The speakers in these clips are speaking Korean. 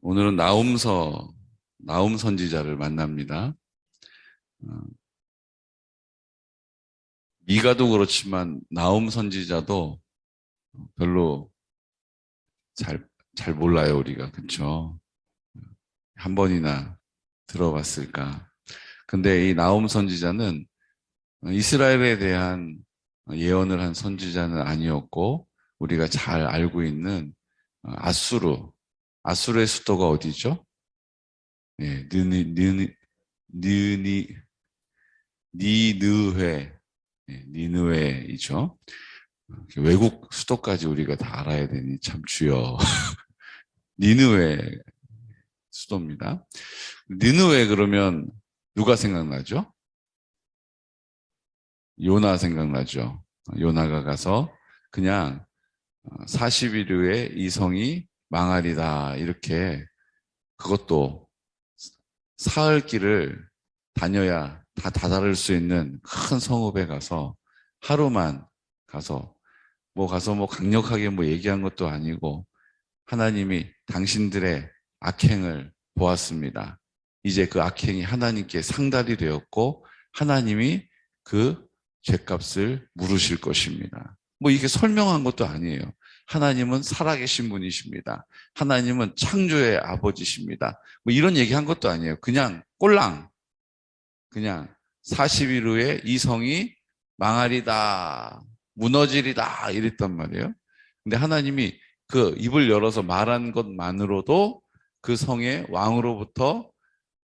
오늘은 나움서, 나움 선지자를 만납니다. 어, 미가도 그렇지만 나움 선지자도 별로 잘, 잘 몰라요, 우리가. 그쵸? 한 번이나 들어봤을까. 근데 이 나움 선지자는 이스라엘에 대한 예언을 한 선지자는 아니었고, 우리가 잘 알고 있는 아수르, 아수르의 수도가 어디죠? 예, 느니, 느니, 느니, 니느웨, 예, 니느웨이죠. 외국 수도까지 우리가 다 알아야 되니 참 주여. 니느웨 수도입니다. 니느웨 그러면 누가 생각나죠? 요나 생각나죠. 요나가 가서 그냥 40일 후에 이 성이 망하리다 이렇게 그것도 사흘 길을 다녀야 다 다다를 수 있는 큰 성읍에 가서 하루만 가서 뭐 가서 뭐 강력하게 뭐 얘기한 것도 아니고 하나님이 당신들의 악행을 보았습니다. 이제 그 악행이 하나님께 상달이 되었고 하나님이 그 죄값을 물으실 것입니다. 뭐 이게 설명한 것도 아니에요. 하나님은 살아계신 분이십니다. 하나님은 창조의 아버지십니다. 뭐 이런 얘기 한 것도 아니에요. 그냥 꼴랑 그냥 40일 후에 이 성이 망하리다, 무너지리다 이랬단 말이에요. 근데 하나님이 그 입을 열어서 말한 것만으로도 그 성의 왕으로부터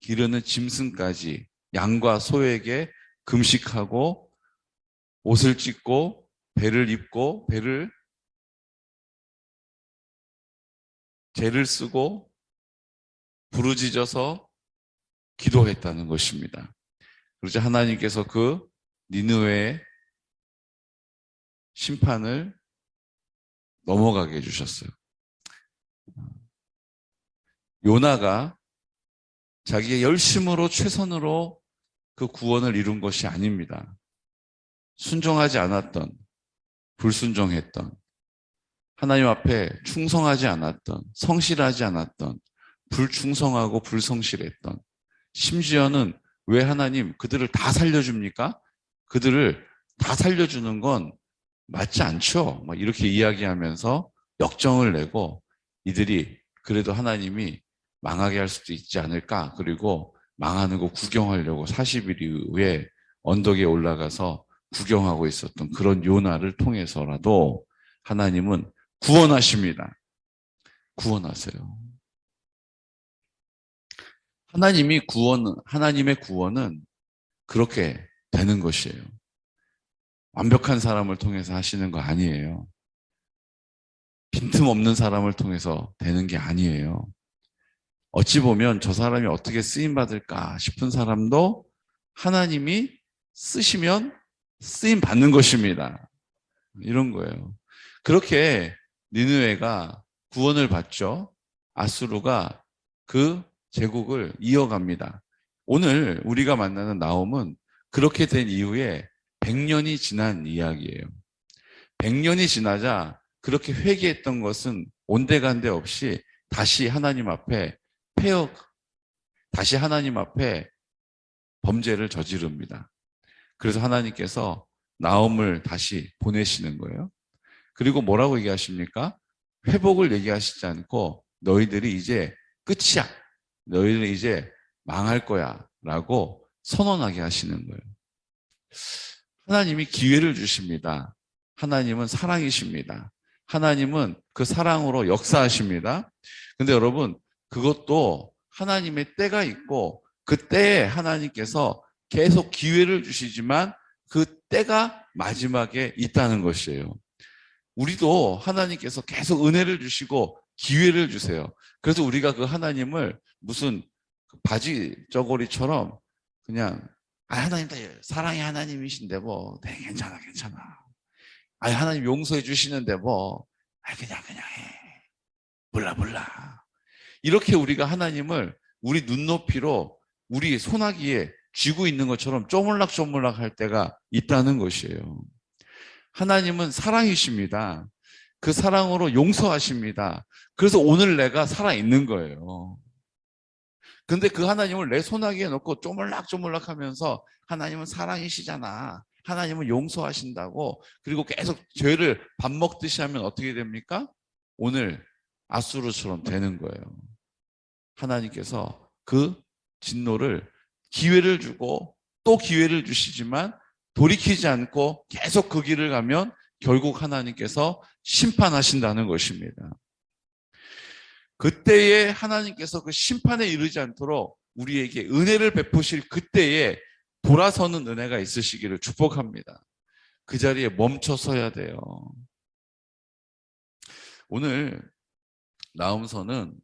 기르는 짐승까지 양과 소에게 금식하고 옷을 찢고 배를 입고 배를 죄를 쓰고 부르짖어서 기도했다는 것입니다. 그러자 하나님께서 그 니느웨의 심판을 넘어가게 해주셨어요. 요나가 자기의 열심으로 최선으로 그 구원을 이룬 것이 아닙니다. 순종하지 않았던, 불순종했던, 하나님 앞에 충성하지 않았던, 성실하지 않았던, 불충성하고 불성실했던, 심지어는 왜 하나님 그들을 다 살려줍니까? 그들을 다 살려주는 건 맞지 않죠. 막 이렇게 이야기하면서 역정을 내고 이들이 그래도 하나님이 망하게 할 수도 있지 않을까. 그리고 망하는 거 구경하려고 40일 이후에 언덕에 올라가서 구경하고 있었던 그런 요나를 통해서라도 하나님은 구원하십니다. 구원하세요. 하나님이 구원, 하나님의 구원은 그렇게 되는 것이에요. 완벽한 사람을 통해서 하시는 거 아니에요. 빈틈없는 사람을 통해서 되는 게 아니에요. 어찌 보면 저 사람이 어떻게 쓰임 받을까 싶은 사람도 하나님이 쓰시면 쓰임 받는 것입니다. 이런 거예요. 그렇게 니느웨가 구원을 받죠. 아수르가 그 제국을 이어갑니다. 오늘 우리가 만나는 나옴은 그렇게 된 이후에 100년이 지난 이야기예요. 100년이 지나자 그렇게 회개했던 것은 온데간데 없이 다시 하나님 앞에 폐역, 다시 하나님 앞에 범죄를 저지릅니다. 그래서 하나님께서 나옴을 다시 보내시는 거예요. 그리고 뭐라고 얘기하십니까? 회복을 얘기하시지 않고 너희들이 이제 끝이야. 너희들은 이제 망할 거야. 라고 선언하게 하시는 거예요. 하나님이 기회를 주십니다. 하나님은 사랑이십니다. 하나님은 그 사랑으로 역사하십니다. 근데 여러분, 그것도 하나님의 때가 있고 그 때에 하나님께서 계속 기회를 주시지만 그 때가 마지막에 있다는 것이에요. 우리도 하나님께서 계속 은혜를 주시고 기회를 주세요. 그래서 우리가 그 하나님을 무슨 바지 저고리처럼 그냥 아 하나님 다 사랑의 하나님이신데 뭐 네, 괜찮아 괜찮아. 아 하나님 용서해 주시는데 뭐 아, 그냥 그냥 해. 몰라 몰라. 이렇게 우리가 하나님을 우리 눈높이로 우리 소나기에 쥐고 있는 것처럼 쪼물락쪼물락 할 때가 있다는 것이에요. 하나님은 사랑이십니다. 그 사랑으로 용서하십니다. 그래서 오늘 내가 살아있는 거예요. 근데 그 하나님을 내 손아귀에 넣고 쪼물락쪼물락 하면서 하나님은 사랑이시잖아. 하나님은 용서하신다고. 그리고 계속 죄를 밥 먹듯이 하면 어떻게 됩니까? 오늘 아수르처럼 되는 거예요. 하나님께서 그 진노를 기회를 주고 또 기회를 주시지만 돌이키지 않고 계속 그 길을 가면 결국 하나님께서 심판하신다는 것입니다. 그때에 하나님께서 그 심판에 이르지 않도록 우리에게 은혜를 베푸실 그때에 돌아서는 은혜가 있으시기를 축복합니다. 그 자리에 멈춰 서야 돼요. 오늘 나움서는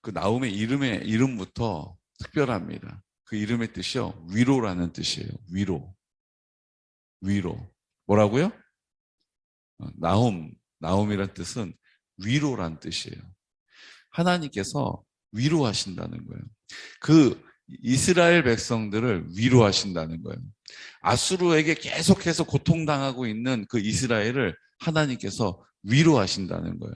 그 나움의 이름의 이름부터 특별합니다. 그 이름의 뜻이요. 위로라는 뜻이에요. 위로. 위로. 뭐라고요? 어, 나움, 나움이란 뜻은 위로란 뜻이에요. 하나님께서 위로하신다는 거예요. 그 이스라엘 백성들을 위로하신다는 거예요. 아수르에게 계속해서 고통당하고 있는 그 이스라엘을 하나님께서 위로하신다는 거예요.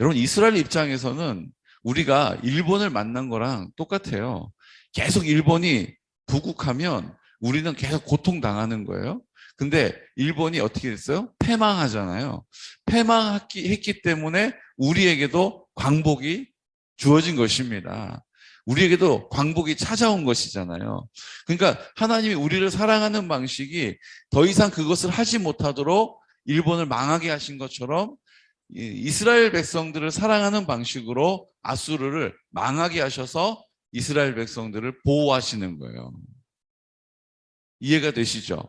여러분, 이스라엘 입장에서는 우리가 일본을 만난 거랑 똑같아요. 계속 일본이 부국하면 우리는 계속 고통당하는 거예요. 근데 일본이 어떻게 됐어요? 패망하잖아요. 패망했기 했기 때문에 우리에게도 광복이 주어진 것입니다. 우리에게도 광복이 찾아온 것이잖아요. 그러니까 하나님이 우리를 사랑하는 방식이 더 이상 그것을 하지 못하도록 일본을 망하게 하신 것처럼 이스라엘 백성들을 사랑하는 방식으로 아수르를 망하게 하셔서 이스라엘 백성들을 보호하시는 거예요. 이해가 되시죠?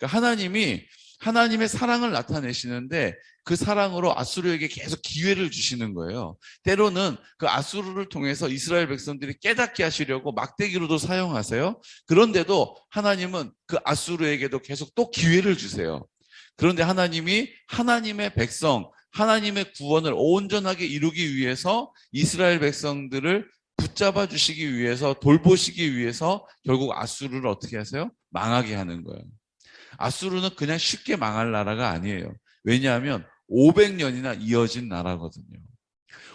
그러니까 하나님이 하나님의 사랑을 나타내시는데 그 사랑으로 아수르에게 계속 기회를 주시는 거예요. 때로는 그 아수르를 통해서 이스라엘 백성들이 깨닫게 하시려고 막대기로도 사용하세요. 그런데도 하나님은 그 아수르에게도 계속 또 기회를 주세요. 그런데 하나님이 하나님의 백성, 하나님의 구원을 온전하게 이루기 위해서 이스라엘 백성들을 붙잡아 주시기 위해서 돌보시기 위해서 결국 아수르를 어떻게 하세요? 망하게 하는 거예요. 아수르는 그냥 쉽게 망할 나라가 아니에요. 왜냐하면 500년이나 이어진 나라거든요.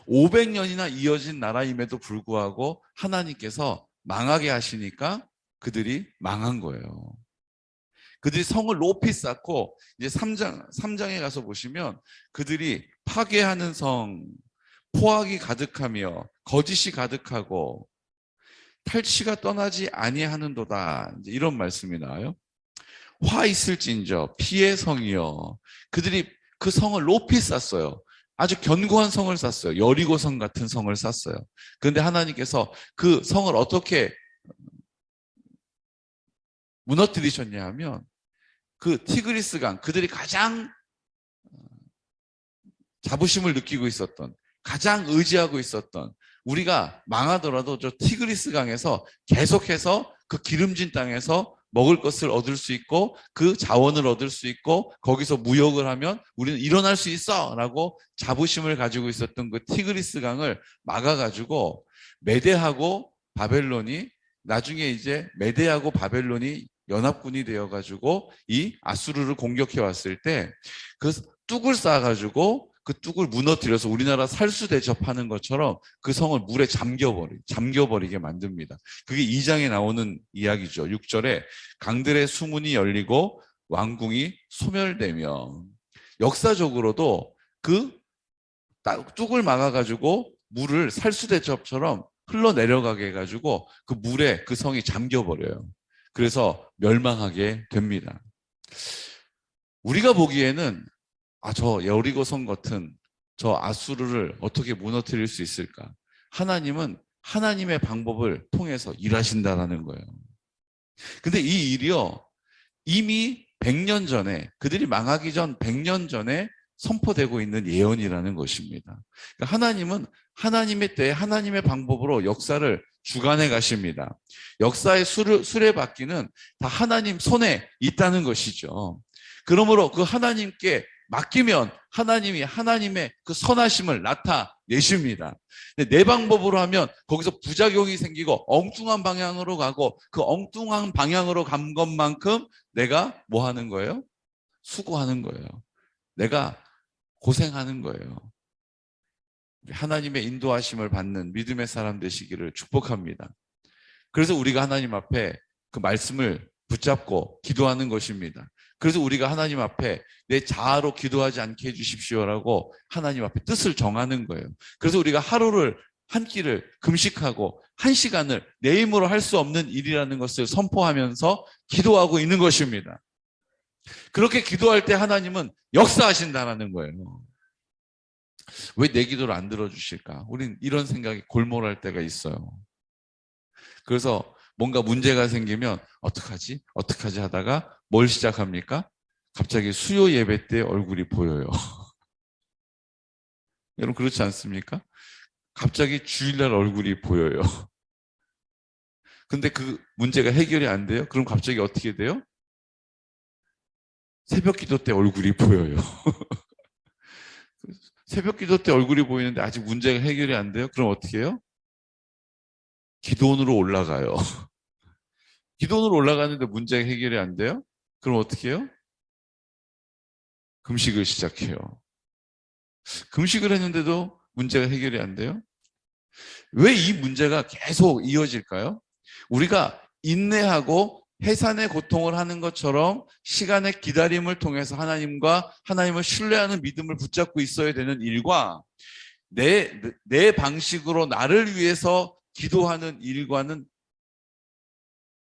500년이나 이어진 나라임에도 불구하고 하나님께서 망하게 하시니까 그들이 망한 거예요. 그들이 성을 높이 쌓고 이제 3장 3장에 가서 보시면 그들이 파괴하는 성, 포악이 가득하며 거짓이 가득하고 탈취가 떠나지 아니하는도다. 이런 말씀이 나와요. 화 있을진저 피의 성이여 그들이 그 성을 높이 쌓았어요. 아주 견고한 성을 쌓았어요. 여리고성 같은 성을 쌓았어요. 그런데 하나님께서 그 성을 어떻게 무너뜨리셨냐 하면 그 티그리스강 그들이 가장 자부심을 느끼고 있었던 가장 의지하고 있었던 우리가 망하더라도 저 티그리스 강에서 계속해서 그 기름진 땅에서 먹을 것을 얻을 수 있고 그 자원을 얻을 수 있고 거기서 무역을 하면 우리는 일어날 수 있어라고 자부심을 가지고 있었던 그 티그리스 강을 막아가지고 메대하고 바벨론이 나중에 이제 메대하고 바벨론이 연합군이 되어가지고 이 아수르를 공격해 왔을 때 그 뚝을 쌓아가지고 그 뚝을 무너뜨려서 우리나라 살수 대접하는 것처럼 그 성을 물에 잠겨버리, 잠겨버리게 만듭니다. 그게 2장에 나오는 이야기죠. 6절에 강들의 수문이 열리고 왕궁이 소멸되며 역사적으로도 그 뚝을 막아가지고 물을 살수 대접처럼 흘러내려가게 해가지고 그 물에 그 성이 잠겨버려요. 그래서 멸망하게 됩니다. 우리가 보기에는 아, 저 여리고성 같은 저 아수르를 어떻게 무너뜨릴 수 있을까? 하나님은 하나님의 방법을 통해서 일하신다라는 거예요. 근데 이 일이요, 이미 100년 전에, 그들이 망하기 전 100년 전에 선포되고 있는 예언이라는 것입니다. 그러니까 하나님은 하나님의 때 하나님의 방법으로 역사를 주관해 가십니다. 역사의 수레, 수레바퀴는 다 하나님 손에 있다는 것이죠. 그러므로 그 하나님께 맡기면 하나님이 하나님의 그 선하심을 나타내십니다. 내 방법으로 하면 거기서 부작용이 생기고 엉뚱한 방향으로 가고 그 엉뚱한 방향으로 간 것만큼 내가 뭐 하는 거예요? 수고하는 거예요. 내가 고생하는 거예요. 하나님의 인도하심을 받는 믿음의 사람 되시기를 축복합니다. 그래서 우리가 하나님 앞에 그 말씀을 붙잡고 기도하는 것입니다. 그래서 우리가 하나님 앞에 내 자아로 기도하지 않게 해주십시오라고 하나님 앞에 뜻을 정하는 거예요. 그래서 우리가 하루를 한 끼를 금식하고 한 시간을 내 힘으로 할 수 없는 일이라는 것을 선포하면서 기도하고 있는 것입니다. 그렇게 기도할 때 하나님은 역사하신다는 거예요. 왜 내 기도를 안 들어주실까? 우린 이런 생각이 골몰할 때가 있어요. 그래서 뭔가 문제가 생기면 어떡하지? 어떡하지 하다가 뭘 시작합니까? 갑자기 수요 예배 때 얼굴이 보여요. 여러분 그렇지 않습니까? 갑자기 주일날 얼굴이 보여요. 근데 그 문제가 해결이 안 돼요? 그럼 갑자기 어떻게 돼요? 새벽 기도 때 얼굴이 보여요. 새벽 기도 때 얼굴이 보이는데 아직 문제가 해결이 안 돼요? 그럼 어떻게 해요? 기도원으로 올라가요. 기도원으로 올라가는데 문제가 해결이 안 돼요? 그럼 어떻게 해요? 금식을 시작해요. 금식을 했는데도 문제가 해결이 안 돼요? 왜 이 문제가 계속 이어질까요? 우리가 인내하고 해산의 고통을 하는 것처럼 시간의 기다림을 통해서 하나님과 하나님을 신뢰하는 믿음을 붙잡고 있어야 되는 일과 내, 내 방식으로 나를 위해서 기도하는 일과는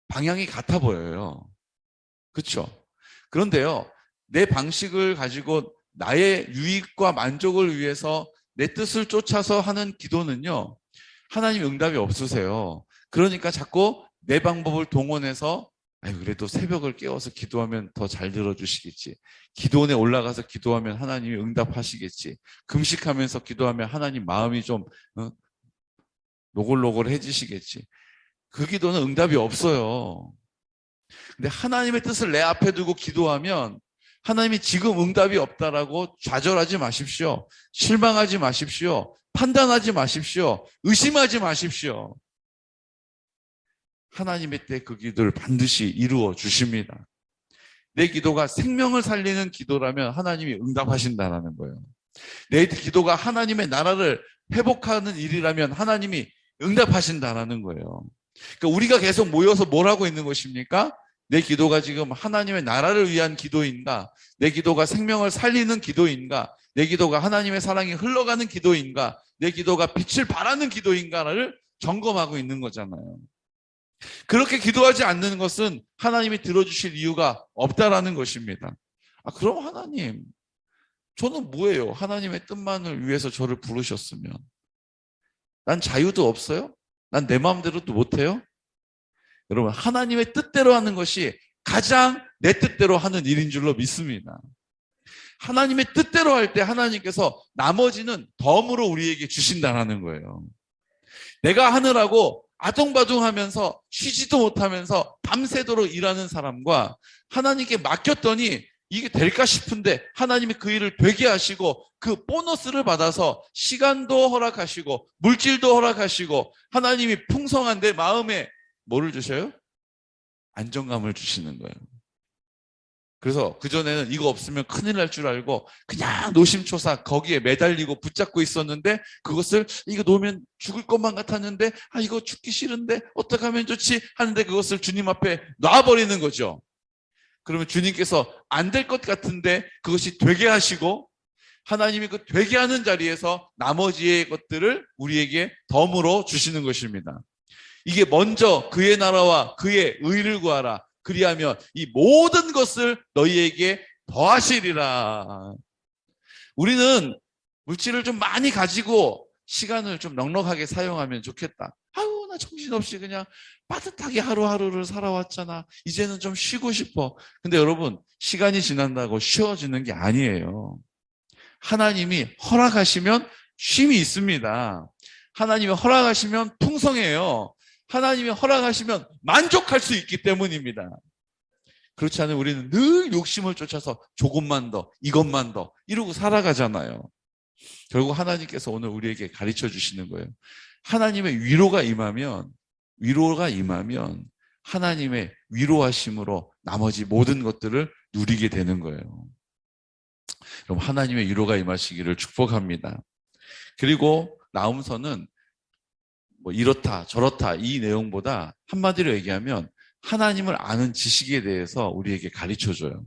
방향이 같아 보여요. 그렇죠? 그런데요. 내 방식을 가지고 나의 유익과 만족을 위해서 내 뜻을 쫓아서 하는 기도는요. 하나님 응답이 없으세요. 그러니까 자꾸 내 방법을 동원해서 아유 그래도 새벽을 깨워서 기도하면 더 잘 들어주시겠지. 기도원에 올라가서 기도하면 하나님이 응답하시겠지. 금식하면서 기도하면 하나님 마음이 좀 어? 노골노골해지시겠지. 그 기도는 응답이 없어요. 근데 하나님의 뜻을 내 앞에 두고 기도하면 하나님이 지금 응답이 없다라고 좌절하지 마십시오. 실망하지 마십시오. 판단하지 마십시오. 의심하지 마십시오. 하나님의 때 그 기도를 반드시 이루어 주십니다. 내 기도가 생명을 살리는 기도라면 하나님이 응답하신다는 거예요. 내 기도가 하나님의 나라를 회복하는 일이라면 하나님이 응답하신다는 거예요. 그러니까 우리가 계속 모여서 뭘 하고 있는 것입니까? 내 기도가 지금 하나님의 나라를 위한 기도인가? 내 기도가 생명을 살리는 기도인가? 내 기도가 하나님의 사랑이 흘러가는 기도인가? 내 기도가 빛을 발하는 기도인가를 점검하고 있는 거잖아요. 그렇게 기도하지 않는 것은 하나님이 들어주실 이유가 없다라는 것입니다. 아, 그럼 하나님, 저는 뭐예요? 하나님의 뜻만을 위해서 저를 부르셨으면. 난 자유도 없어요? 난 내 마음대로도 못해요? 여러분, 하나님의 뜻대로 하는 것이 가장 내 뜻대로 하는 일인 줄로 믿습니다. 하나님의 뜻대로 할 때 하나님께서 나머지는 덤으로 우리에게 주신다는 거예요. 내가 하느라고 아동바동 하면서 쉬지도 못하면서 밤새도록 일하는 사람과 하나님께 맡겼더니 이게 될까 싶은데 하나님이 그 일을 되게 하시고 그 보너스를 받아서 시간도 허락하시고 물질도 허락하시고 하나님이 풍성한 내 마음에 뭐를 주셔요? 안정감을 주시는 거예요. 그래서 그전에는 이거 없으면 큰일 날 줄 알고 그냥 노심초사 거기에 매달리고 붙잡고 있었는데 그것을 이거 놓으면 죽을 것만 같았는데 아 이거 죽기 싫은데 어떻게 하면 좋지 하는데 그것을 주님 앞에 놔버리는 거죠. 그러면 주님께서 안 될 것 같은데 그것이 되게 하시고 하나님이 그 되게 하는 자리에서 나머지의 것들을 우리에게 덤으로 주시는 것입니다. 이게 먼저 그의 나라와 그의 의를 구하라. 그리하면 이 모든 것을 너희에게 더하시리라. 우리는 물질을 좀 많이 가지고 시간을 좀 넉넉하게 사용하면 좋겠다. 아유, 나 정신없이 그냥 빠듯하게 하루하루를 살아왔잖아. 이제는 좀 쉬고 싶어. 근데 여러분, 시간이 지난다고 쉬어지는 게 아니에요. 하나님이 허락하시면 쉼이 있습니다. 하나님이 허락하시면 풍성해요. 하나님이 허락하시면 만족할 수 있기 때문입니다. 그렇지 않으면 우리는 늘 욕심을 쫓아서 조금만 더, 이것만 더, 이러고 살아가잖아요. 결국 하나님께서 오늘 우리에게 가르쳐 주시는 거예요. 하나님의 위로가 임하면, 위로가 임하면 하나님의 위로하심으로 나머지 모든 것들을 누리게 되는 거예요. 여러분 하나님의 위로가 임하시기를 축복합니다. 그리고 나움서는 뭐 이렇다 저렇다 이 내용보다 한마디로 얘기하면 하나님을 아는 지식에 대해서 우리에게 가르쳐 줘요.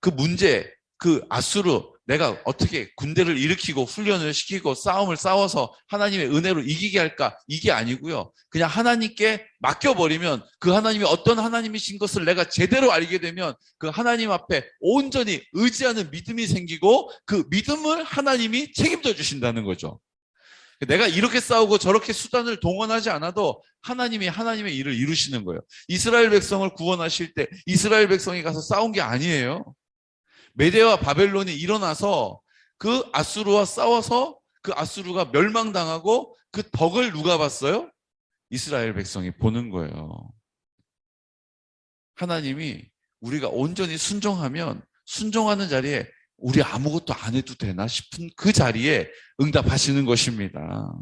그 문제, 그 아수르 내가 어떻게 군대를 일으키고 훈련을 시키고 싸움을 싸워서 하나님의 은혜로 이기게 할까? 이게 아니고요. 그냥 하나님께 맡겨버리면 그 하나님이 어떤 하나님이신 것을 내가 제대로 알게 되면 그 하나님 앞에 온전히 의지하는 믿음이 생기고 그 믿음을 하나님이 책임져 주신다는 거죠. 내가 이렇게 싸우고 저렇게 수단을 동원하지 않아도 하나님이 하나님의 일을 이루시는 거예요. 이스라엘 백성을 구원하실 때 이스라엘 백성이 가서 싸운 게 아니에요. 메대와 바벨론이 일어나서 그 아수르와 싸워서 그 아수르가 멸망당하고 그 덕을 누가 봤어요? 이스라엘 백성이 보는 거예요. 하나님이 우리가 온전히 순종하면 순종하는 자리에 우리 아무것도 안 해도 되나 싶은 그 자리에 응답하시는 것입니다.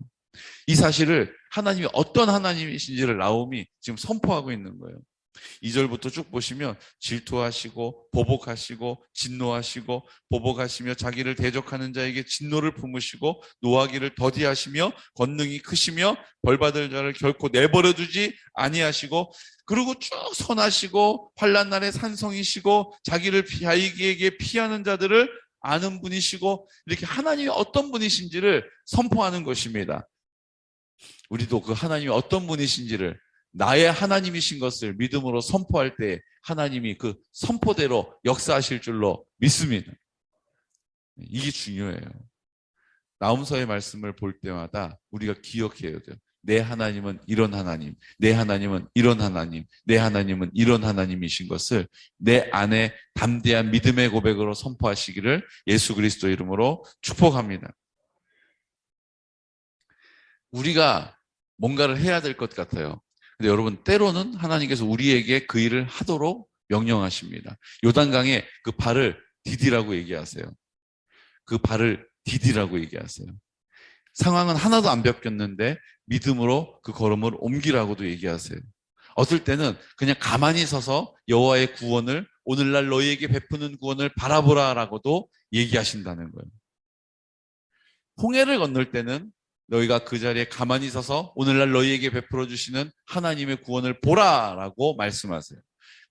이 사실을 하나님이 어떤 하나님이신지를 나옴이 지금 선포하고 있는 거예요. 2절부터 쭉 보시면 질투하시고 보복하시고 진노하시고 보복하시며 자기를 대적하는 자에게 진노를 품으시고 노하기를 더디하시며 권능이 크시며 벌받을 자를 결코 내버려 두지 아니하시고 그리고 쭉 선하시고 환란 날에 산성이시고 자기를 자기에게 피하는 자들을 아는 분이시고 이렇게 하나님이 어떤 분이신지를 선포하는 것입니다. 우리도 그 하나님이 어떤 분이신지를 나의 하나님이신 것을 믿음으로 선포할 때 하나님이 그 선포대로 역사하실 줄로 믿습니다. 이게 중요해요. 나움서의 말씀을 볼 때마다 우리가 기억해야 돼요. 내 하나님은 이런 하나님, 내 하나님은 이런 하나님, 내 하나님은 이런 하나님이신 것을 내 안에 담대한 믿음의 고백으로 선포하시기를 예수 그리스도 이름으로 축복합니다. 우리가 뭔가를 해야 될 것 같아요. 근데 여러분 때로는 하나님께서 우리에게 그 일을 하도록 명령하십니다. 요단강에 그 발을 디디라고 얘기하세요. 그 발을 디디라고 얘기하세요. 상황은 하나도 안 바뀌었는데 믿음으로 그 걸음을 옮기라고도 얘기하세요. 어떨 때는 그냥 가만히 서서 여호와의 구원을 오늘날 너희에게 베푸는 구원을 바라보라라고도 얘기하신다는 거예요. 홍해를 건널 때는 너희가 그 자리에 가만히 서서 오늘날 너희에게 베풀어 주시는 하나님의 구원을 보라라고 말씀하세요.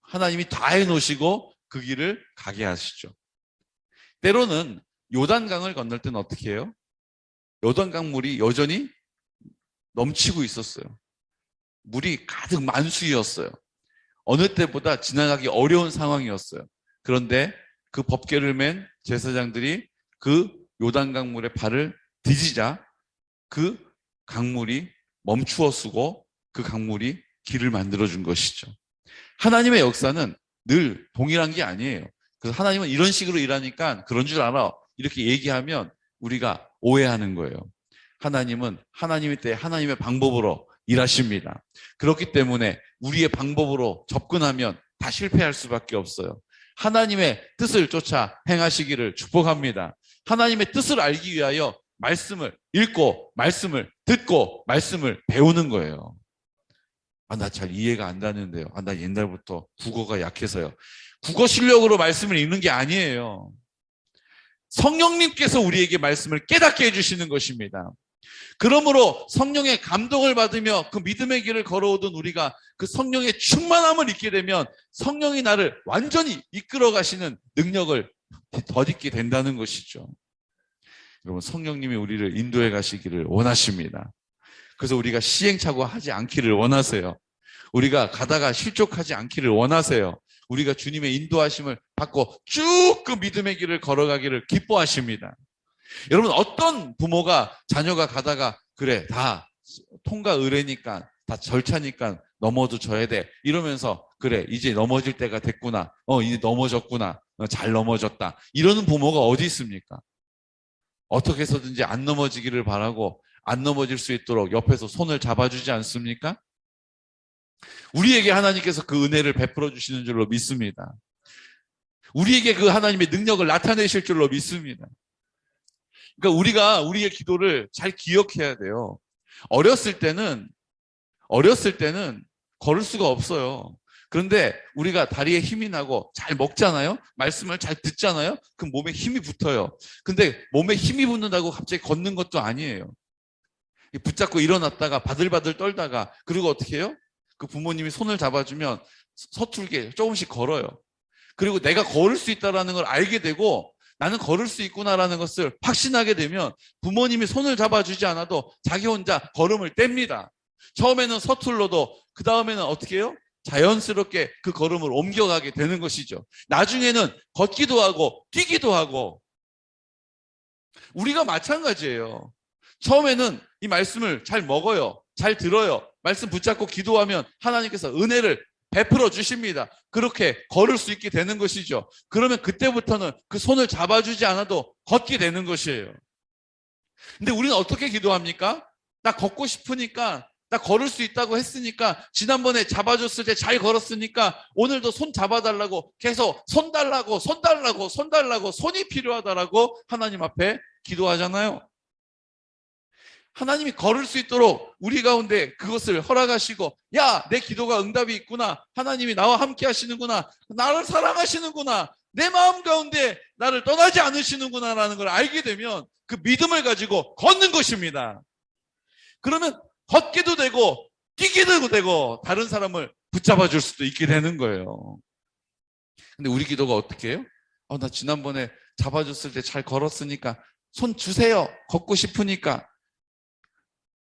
하나님이 다 해놓으시고 그 길을 가게 하시죠. 때로는 요단강을 건널 때는 어떻게 해요? 요단강 물이 여전히 넘치고 있었어요. 물이 가득 만수이었어요. 어느 때보다 지나가기 어려운 상황이었어요. 그런데 그 법계를 맨 제사장들이 그 요단강 물에 발을 디지자 그 강물이 멈추어 쓰고 그 강물이 길을 만들어 준 것이죠. 하나님의 역사는 늘 동일한 게 아니에요. 그래서 하나님은 이런 식으로 일하니까 그런 줄 알아. 이렇게 얘기하면 우리가 오해하는 거예요. 하나님은 하나님의 때 하나님의 방법으로 일하십니다. 그렇기 때문에 우리의 방법으로 접근하면 다 실패할 수밖에 없어요. 하나님의 뜻을 쫓아 행하시기를 축복합니다. 하나님의 뜻을 알기 위하여 말씀을 읽고 말씀을 듣고 말씀을 배우는 거예요. 아, 나 잘 이해가 안 가는데요. 아, 나 옛날부터 국어가 약해서요. 국어 실력으로 말씀을 읽는 게 아니에요. 성령님께서 우리에게 말씀을 깨닫게 해주시는 것입니다. 그러므로 성령의 감동을 받으며 그 믿음의 길을 걸어오던 우리가 그 성령의 충만함을 잊게 되면 성령이 나를 완전히 이끌어 가시는 능력을 덧입게 된다는 것이죠. 여러분 성령님이 우리를 인도해 가시기를 원하십니다. 그래서 우리가 시행착오 하지 않기를 원하세요. 우리가 가다가 실족하지 않기를 원하세요. 우리가 주님의 인도하심을 받고 쭉 그 믿음의 길을 걸어가기를 기뻐하십니다. 여러분 어떤 부모가 자녀가 가다가 그래 다 통과 의뢰니까 다 절차니까 넘어도 져야 돼 이러면서 그래 이제 넘어질 때가 됐구나 어 이제 넘어졌구나 어, 잘 넘어졌다 이러는 부모가 어디 있습니까? 어떻게 해서든지 안 넘어지기를 바라고 안 넘어질 수 있도록 옆에서 손을 잡아주지 않습니까? 우리에게 하나님께서 그 은혜를 베풀어 주시는 줄로 믿습니다. 우리에게 그 하나님의 능력을 나타내실 줄로 믿습니다. 그러니까 우리가 우리의 기도를 잘 기억해야 돼요. 어렸을 때는 어렸을 때는 걸을 수가 없어요. 그런데 우리가 다리에 힘이 나고 잘 먹잖아요. 말씀을 잘 듣잖아요. 그럼 몸에 힘이 붙어요. 근데 몸에 힘이 붙는다고 갑자기 걷는 것도 아니에요. 붙잡고 일어났다가 바들바들 떨다가 그리고 어떻게 해요? 그 부모님이 손을 잡아주면 서툴게 조금씩 걸어요. 그리고 내가 걸을 수 있다라는 걸 알게 되고 나는 걸을 수 있구나라는 것을 확신하게 되면 부모님이 손을 잡아주지 않아도 자기 혼자 걸음을 뗍니다. 처음에는 서툴러도 그 다음에는 어떻게 해요? 자연스럽게 그 걸음을 옮겨가게 되는 것이죠. 나중에는 걷기도 하고 뛰기도 하고 우리가 마찬가지예요. 처음에는 이 말씀을 잘 먹어요. 잘 들어요. 말씀 붙잡고 기도하면 하나님께서 은혜를 베풀어 주십니다. 그렇게 걸을 수 있게 되는 것이죠. 그러면 그때부터는 그 손을 잡아주지 않아도 걷게 되는 것이에요. 근데 우리는 어떻게 기도합니까? 나 걷고 싶으니까, 나 걸을 수 있다고 했으니까, 지난번에 잡아줬을 때 잘 걸었으니까, 오늘도 손 잡아달라고 계속 손 달라고, 손 달라고, 손 달라고, 손이 필요하다라고 하나님 앞에 기도하잖아요. 하나님이 걸을 수 있도록 우리 가운데 그것을 허락하시고, 야, 내 기도가 응답이 있구나. 하나님이 나와 함께 하시는구나. 나를 사랑하시는구나. 내 마음 가운데 나를 떠나지 않으시는구나라는 걸 알게 되면 그 믿음을 가지고 걷는 것입니다. 그러면 걷기도 되고, 뛰기도 되고, 다른 사람을 붙잡아 줄 수도 있게 되는 거예요. 근데 우리 기도가 어떻게 해요? 어, 나 지난번에 잡아줬을 때 잘 걸었으니까 손 주세요. 걷고 싶으니까.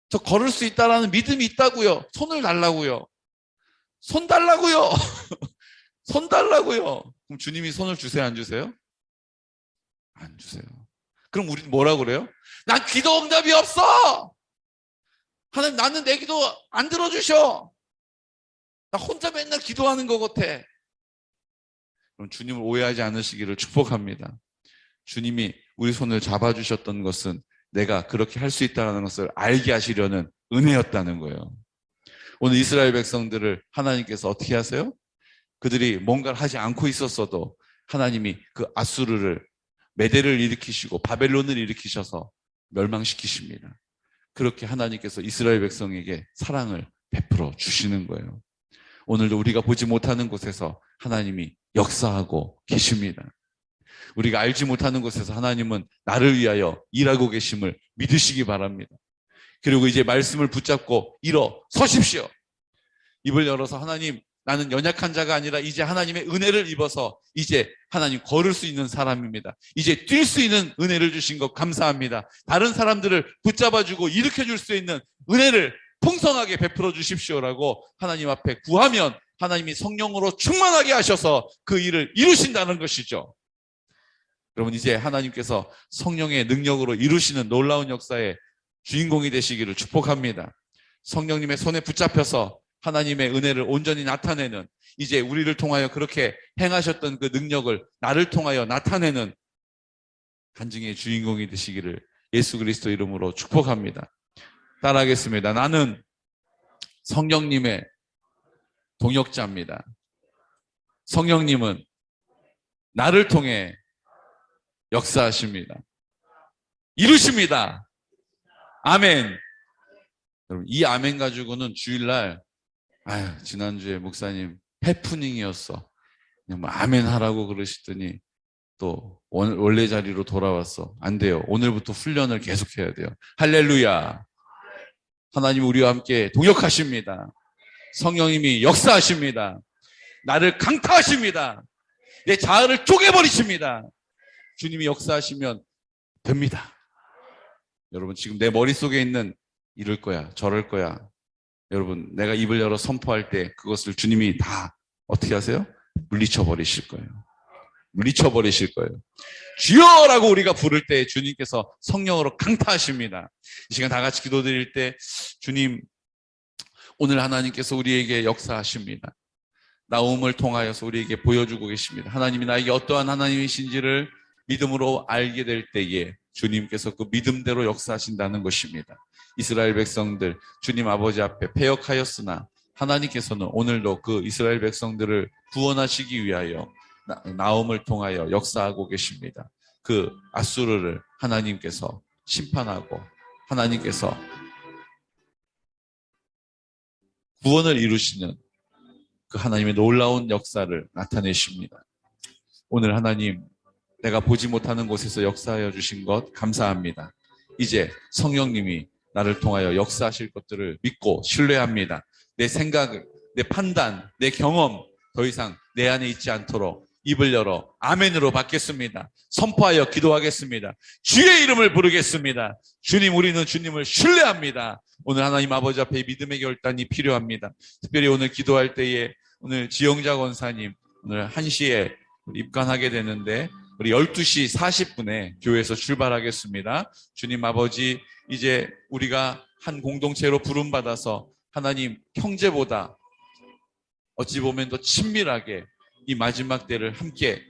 저 걸을 수 있다라는 믿음이 있다고요. 손을 달라고요. 손 달라고요. 손 달라고요. 그럼 주님이 손을 주세요, 안 주세요? 안 주세요. 그럼 우리 뭐라 그래요? 난 기도 응답이 없어. 하나님 나는 내 기도 안 들어주셔. 나 혼자 맨날 기도하는 것 같아. 그럼 주님을 오해하지 않으시기를 축복합니다. 주님이 우리 손을 잡아주셨던 것은 내가 그렇게 할 수 있다는 것을 알게 하시려는 은혜였다는 거예요. 오늘 이스라엘 백성들을 하나님께서 어떻게 하세요? 그들이 뭔가를 하지 않고 있었어도 하나님이 그 아수르를 메대를 일으키시고 바벨론을 일으키셔서 멸망시키십니다. 그렇게 하나님께서 이스라엘 백성에게 사랑을 베풀어 주시는 거예요. 오늘도 우리가 보지 못하는 곳에서 하나님이 역사하고 계십니다. 우리가 알지 못하는 곳에서 하나님은 나를 위하여 일하고 계심을 믿으시기 바랍니다. 그리고 이제 말씀을 붙잡고 일어 서십시오. 입을 열어서 하나님 나는 연약한 자가 아니라 이제 하나님의 은혜를 입어서 이제 하나님 걸을 수 있는 사람입니다. 이제 뛸 수 있는 은혜를 주신 것 감사합니다. 다른 사람들을 붙잡아주고 일으켜 줄 수 있는 은혜를 풍성하게 베풀어 주십시오라고 하나님 앞에 구하면 하나님이 성령으로 충만하게 하셔서 그 일을 이루신다는 것이죠. 여러분 이제 하나님께서 성령의 능력으로 이루시는 놀라운 역사의 주인공이 되시기를 축복합니다. 성령님의 손에 붙잡혀서 하나님의 은혜를 온전히 나타내는 이제 우리를 통하여 그렇게 행하셨던 그 능력을 나를 통하여 나타내는 간증의 주인공이 되시기를 예수 그리스도 이름으로 축복합니다. 따라하겠습니다. 나는 성령님의 동역자입니다. 성령님은 나를 통해 역사하십니다. 이루십니다. 아멘. 여러분, 이 아멘 가지고는 주일날, 아유, 지난주에 목사님 해프닝이었어. 그냥 뭐 아멘 하라고 그러시더니 또 원- 원래 자리로 돌아왔어. 안 돼요. 오늘부터 훈련을 계속해야 돼요. 할렐루야. 하나님 우리와 함께 동역하십니다. 성령님이 역사하십니다. 나를 강타하십니다. 내 자아를 쪼개버리십니다. 주님이 역사하시면 됩니다. 여러분, 지금 내 머릿속에 있는 이럴 거야, 저럴 거야. 여러분, 내가 입을 열어 선포할 때 그것을 주님이 다 어떻게 하세요? 물리쳐 버리실 거예요. 물리쳐 버리실 거예요. 주여라고 우리가 부를 때 주님께서 성령으로 강타하십니다. 이 시간 다 같이 기도드릴 때 주님, 오늘 하나님께서 우리에게 역사하십니다. 나움을 통하여서 우리에게 보여주고 계십니다. 하나님이 나에게 어떠한 하나님이신지를 믿음으로 알게 될 때에 주님께서 그 믿음대로 역사하신다는 것입니다. 이스라엘 백성들 주님 아버지 앞에 패역하였으나 하나님께서는 오늘도 그 이스라엘 백성들을 구원하시기 위하여 나- 나움을 통하여 역사하고 계십니다. 그 아수르를 하나님께서 심판하고 하나님께서 구원을 이루시는 그 하나님의 놀라운 역사를 나타내십니다. 오늘 하나님 내가 보지 못하는 곳에서 역사하여 주신 것 감사합니다. 이제 성령님이 나를 통하여 역사하실 것들을 믿고 신뢰합니다. 내 생각을, 내 판단, 내 경험 더 이상 내 안에 있지 않도록 입을 열어 아멘으로 받겠습니다. 선포하여 기도하겠습니다. 주의 이름을 부르겠습니다. 주님, 우리는 주님을 신뢰합니다. 오늘 하나님 아버지 앞에 믿음의 결단이 필요합니다. 특별히 오늘 기도할 때에 오늘 지영자 권사님 오늘 1시에 입관하게 되는데 우리 12시 40분에 교회에서 출발하겠습니다. 주님 아버지 이제 우리가 한 공동체로 부름받아서 하나님 형제보다 어찌 보면 더 친밀하게 이 마지막 때를 함께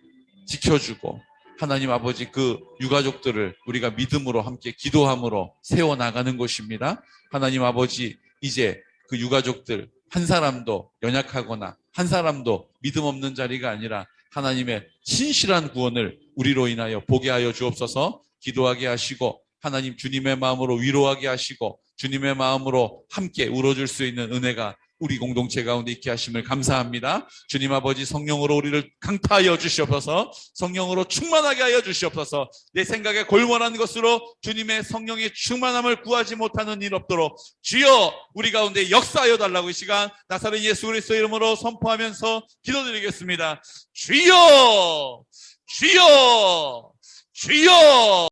지켜주고 하나님 아버지 그 유가족들을 우리가 믿음으로 함께 기도함으로 세워나가는 것입니다. 하나님 아버지 이제 그 유가족들 한 사람도 연약하거나 한 사람도 믿음 없는 자리가 아니라 하나님의 신실한 구원을 우리로 인하여 보게 하여 주옵소서. 기도하게 하시고 하나님 주님의 마음으로 위로하게 하시고 주님의 마음으로 함께 울어줄 수 있는 은혜가 우리 공동체 가운데 있게 하심을 감사합니다. 주님 아버지 성령으로 우리를 강타하여 주시옵소서. 성령으로 충만하게 하여 주시옵소서. 내 생각에 골몰한 것으로 주님의 성령의 충만함을 구하지 못하는 일 없도록 주여 우리 가운데 역사하여 달라고 이 시간 나사렛 예수 그리스도 이름으로 선포하면서 기도드리겠습니다. 주여! 주여! 주여